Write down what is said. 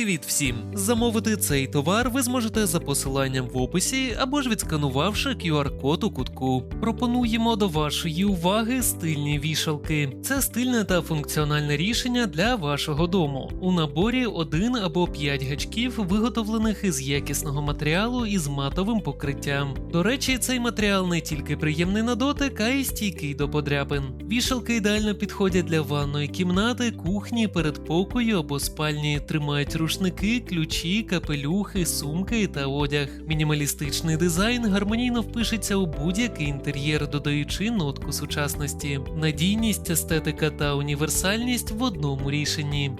Привіт всім! Замовити цей товар ви зможете за посиланням в описі або ж відсканувавши QR-код у кутку. Пропонуємо до вашої уваги стильні вішалки. Це стильне та функціональне рішення для вашого дому. У наборі один або п'ять гачків, виготовлених із якісного матеріалу із матовим покриттям. До речі, цей матеріал не тільки приємний на дотик, а й стійкий до подряпин. Вішалки ідеально підходять для ванної кімнати, кухні, передпокою або спальні. Тримають рушники, ключі, капелюхи, сумки та одяг. Мінімалістичний дизайн гармонійно впишеться у будь-який інтер'єр, додаючи нотку сучасності. Надійність, естетика та універсальність в одному рішенні.